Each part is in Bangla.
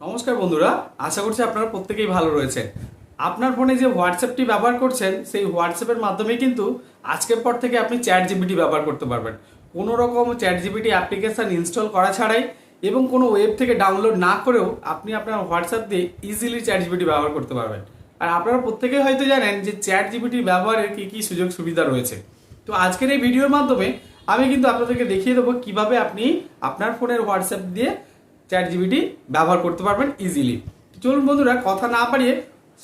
নমস্কার বন্ধুরা, আশা করছি আপনারা প্রত্যেকেই ভালো রয়েছে আপনার ফোনে যে হোয়াটসঅ্যাপটি ব্যবহার করছেন, সেই হোয়াটসঅ্যাপের মাধ্যমে কিন্তু আজকের পর থেকে আপনি চ্যাট জিবিটি ব্যবহার করতে পারবেন। কোনো রকম চ্যাট জিবিটি অ্যাপ্লিকেশন ইনস্টল করা ছাড়াই এবং কোনো ওয়েব থেকে ডাউনলোড না করেও আপনি আপনার হোয়াটসঅ্যাপ দিয়ে ইজিলি চ্যাট জিবিটি ব্যবহার করতে পারবেন। আর আপনারা প্রত্যেকেই হয়তো জানেন যে চ্যাট জিবিটি ব্যবহারের কী কী সুযোগ সুবিধা রয়েছে। তো আজকের এই ভিডিওর মাধ্যমে আমি কিন্তু আপনাদেরকে দেখিয়ে দেবো কীভাবে আপনি আপনার ফোনের হোয়াটসঅ্যাপ দিয়ে চ্যাট জিবিটি ব্যবহার করতে পারবেন ইজিলি চলুন বন্ধুরা, কথা না পারিয়ে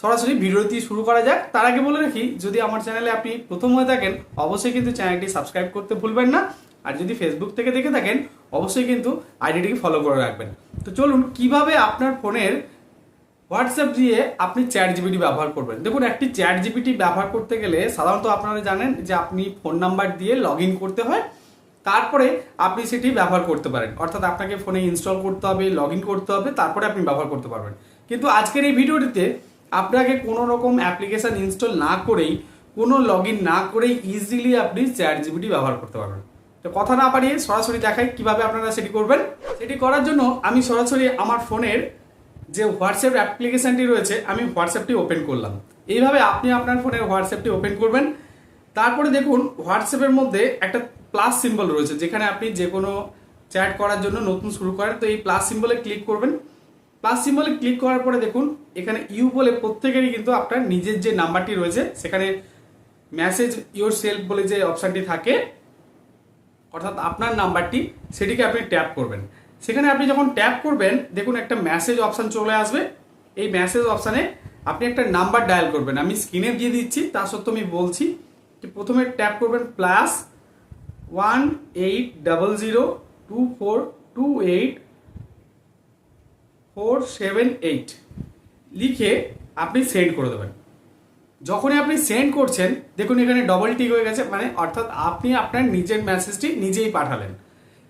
সরাসরি ভিডিওটি শুরু করা যাক। তার আগে বলে রাখি, যদি আমার চ্যানেলে আপনি প্রথম হয়ে থাকেন, অবশ্যই কিন্তু চ্যানেলটি সাবস্ক্রাইব করতে ভুলবেন না। আর যদি ফেসবুক থেকে দেখে থাকেন, অবশ্যই কিন্তু আইডিটিকে ফলো করে রাখবেন। তো চলুন, কীভাবে আপনার ফোনের হোয়াটসঅ্যাপ দিয়ে আপনি চ্যাট জিবিটি ব্যবহার করবেন? দেখুন, একটি চ্যাট জিবিটি ব্যবহার করতে গেলে সাধারণত আপনারা জানেন যে আপনি ফোন নাম্বার দিয়ে লগ করতে হয়। তারপরে আপনি সেটি ব্যবহার করতে পারেন। অর্থাৎ আপনাকে ফোনে ইনস্টল করতে হবে লগ করতে হবে, তারপরে আপনি ব্যবহার করতে পারবেন। কিন্তু আজকের এই ভিডিওটিতে আপনাকে কোনো রকম অ্যাপ্লিকেশন ইনস্টল না করেই, কোনো লগ না করেই ইজিলি আপনি চ্যাট জিবিটি ব্যবহার করতে পারবেন। তো কথা না পারিয়ে সরাসরি দেখাই কীভাবে আপনারা সেটি করবেন। সেটি করার জন্য আমি সরাসরি আমার ফোনের যে হোয়াটসঅ্যাপ অ্যাপ্লিকেশনটি রয়েছে, আমি হোয়াটসঅ্যাপটি ওপেন করলাম। এইভাবে আপনি আপনার ফোনের হোয়াটসঅ্যাপটি ওপেন করবেন। তারপরে দেখুন হোয়াটসঅ্যাপের মধ্যে একটা প্লাস সিম্বল রয়েছে, যেখানে আপনি যে কোনো চ্যাট করার জন্য নতুন শুরু করেন, তো এই প্লাস সিম্বলে ক্লিক করবেন। প্লাস সিম্বলে ক্লিক করার পরে দেখুন, এখানে ইউ বলে প্রত্যেকেরই কিন্তু আপনার নিজের যে নাম্বারটি রয়েছে, সেখানে মেসেজ ইওর সেলফ বলে যে অপশানটি থাকে, অর্থাৎ আপনার নাম্বারটি সেটিকে আপনি ট্যাপ করবেন। সেখানে আপনি যখন ট্যাপ করবেন, দেখুন একটা মেসেজ অপশান চলে আসবে। এই মেসেজ অপশানে আপনি একটা নাম্বার ডায়াল করবেন। আমি স্ক্রিনে দিয়ে দিচ্ছি, তা সত্ত্বেও আমি বলছি যে প্রথমে ট্যাপ করবেন plus one eight double zero two four two eight four seven eight লিখে আপনি সেন্ড করে দেবেন। যখনই আপনি সেন্ড করছেন, দেখুন এখানে ডবল টিক হয়ে গেছে মানে অর্থাৎ আপনি আপনার নিজের মেসেজটি নিজেই পাঠালেন।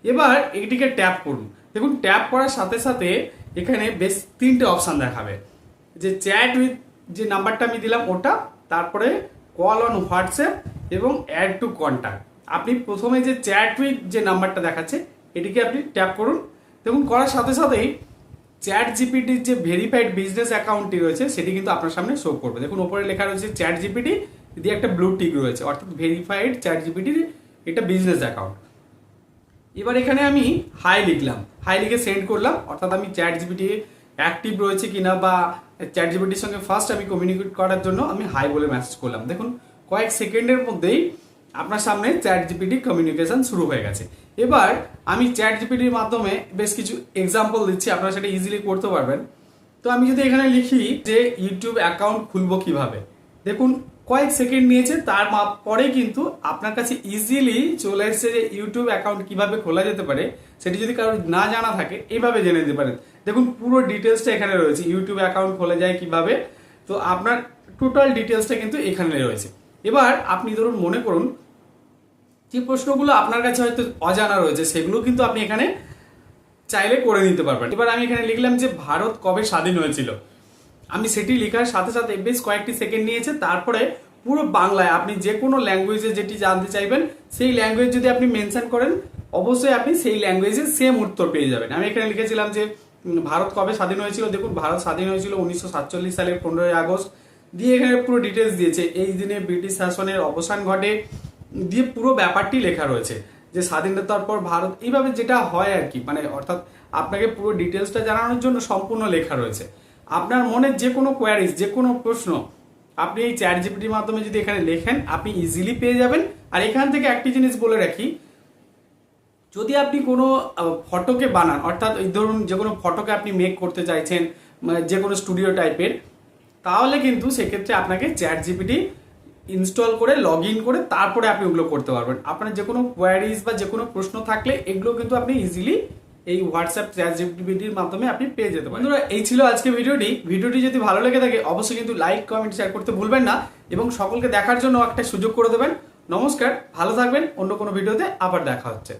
এবার এটিকে ট্যাপ করুন। দেখুন ট্যাপ করার সাথে সাথে এখানে বেশ তিনটে অপশান দেখাবে। যে চ্যাট উইথ যে নাম্বারটা আমি দিলাম, ওটা, তারপরে কল অন হোয়াটসঅ্যাপ এবং অ্যাড টু কন্ট্যাক্ট আপনি প্রথমে যে চ্যাট উইথ যে নাম্বারটা দেখাচ্ছে, এটিকে আপনি ট্যাপ করুন। দেখুন, করার সাথে সাথেই চ্যাট জিপিটির যে ভেরিফাইড বিজনেস অ্যাকাউন্টটি রয়েছে, সেটি কিন্তু আপনার সামনে শো করবে। দেখুন, ওপরে লেখা রয়েছে চ্যাট জিপিটি দিয়ে একটা ব্লু টিক রয়েছে, অর্থাৎ ভেরিফাইড চ্যাট জিপিটির এটা বিজনেস অ্যাকাউন্ট এবার এখানে আমি হাই লিখলাম। হাই লিখে সেন্ড করলাম, অর্থাৎ আমি চ্যাট জিপিটি অ্যাক্টিভ রয়েছে কিনা বা চ্যাট জিপিটির সঙ্গে ফার্স্ট আমি কমিউনিকেট করার জন্য আমি হাই বলে মেসেজ করলাম। দেখুন, কয়েক সেকেন্ডের মধ্যেই আপনার সামনে চ্যাট জিপিটি কমিউনিকেশন শুরু হয়ে গেছে। এবার আমি চ্যাট জিপিটির মাধ্যমে বেশ কিছু এক্সাম্পল দিচ্ছি, আপনারা সেটা ইজিলি করতে পারবেন। তো আমি যদি এখানে লিখি যে ইউটিউব অ্যাকাউন্ট খুলবো কীভাবে? দেখুন, কয়েক সেকেন্ড নিয়েছে, তার পরে কিন্তু আপনার কাছে ইজিলি চলে এসেছে যে ইউটিউব অ্যাকাউন্ট কীভাবে খোলা যেতে পারে, সেটি যদি কারোর না জানা থাকে, এইভাবে জেনে নিতে পারেন। দেখুন, পুরো ডিটেলসটা এখানে রয়েছে ইউটিউব অ্যাকাউন্ট খোলা যায় কীভাবে? তো আপনার টোটাল ডিটেলসটা কিন্তু এখানে রয়েছে। এবার আপনি ধরুন মনে করুন যে প্রশ্নগুলো আপনার কাছে হয়তো অজানা রয়েছে, সেগুলো কিন্তু আপনি এখানে চাইলে করে নিতে পারবেন। এবার আমি এখানে লিখলাম যে ভারত কবে স্বাধীন হয়েছিল? আমি সেটি লেখার সাথে সাথে বেশ কয়েকটি সেকেন্ড নিয়েছে, তারপরে পুরো বাংলায় আপনি যে কোনো ল্যাঙ্গুয়েজে যেটি জানতে চাইবেন, সেই ল্যাঙ্গুয়েজ যদি আপনি মেনশন করেন, অবশ্যই আপনি সেই ল্যাঙ্গুয়েজে সেম উত্তর পেয়ে যাবেন। আমি এখানে লিখেছিলাম যে ভারত কবে স্বাধীন হয়েছিল? দেখুন, ভারত স্বাধীন হয়েছিল উনিশশো সাতচল্লিশ সালের পনেরোই আগস্ট। দিয়ে এখানে পুরো ডিটেলস দিয়েছে। এই দিনে ব্রিটিশ শাসনের অবসান ঘটে। দিয়ে পুরো ব্যাপারটি লেখা রয়েছে যে, স্বাধীনতার পর ভারত এইভাবে যেটা হয় আর কি মানে অর্থাৎ আপনাকে পুরো ডিটেলসটা জানানোর জন্য সম্পূর্ণ লেখা রয়েছে। আপনার মনে যে কোনো কোয়ারিজ যে কোনো প্রশ্ন, আপনি এই চ্যাট জিপিটির মাধ্যমে যদি এখানে লেখেন, আপনি ইজিলি পেয়ে যাবেন। আর এখান থেকে একটি জিনিস বলে রাখি, যদি আপনি কোনো ফটোকে বানান, অর্থাৎ ওই ধরুন যে কোনো ফটোকে আপনি মেক করতে চাইছেন মানে যে কোনো স্টুডিও টাইপের তাহলে কিন্তু সেক্ষেত্রে আপনাকে চ্যাট জিপিটি ইনস্টল করে লগ ইন করে তারপরে আপনি ওগুলো করতে পারবেন। আপনার যে কোনো কোয়ারিজ বা যে কোনো প্রশ্ন থাকলে এগুলো কিন্তু আপনি ইজিলি এই হোয়াটসঅ্যাপ চ্যাট জিপিটির মাধ্যমে আপনি পেয়ে যেতে পারেন। বন্ধুরা, এই ছিল আজকে ভিডিওটি। ভিডিওটি যদি ভালো লেগে থাকে, অবশ্যই কিন্তু লাইক কমেন্ট শেয়ার করতে ভুলবেন না এবং সকলকে দেখার জন্য একটা সুযোগ করে দেবেন। নমস্কার, ভালো থাকবেন। অন্য কোনো ভিডিওতে আবার দেখা হচ্ছে।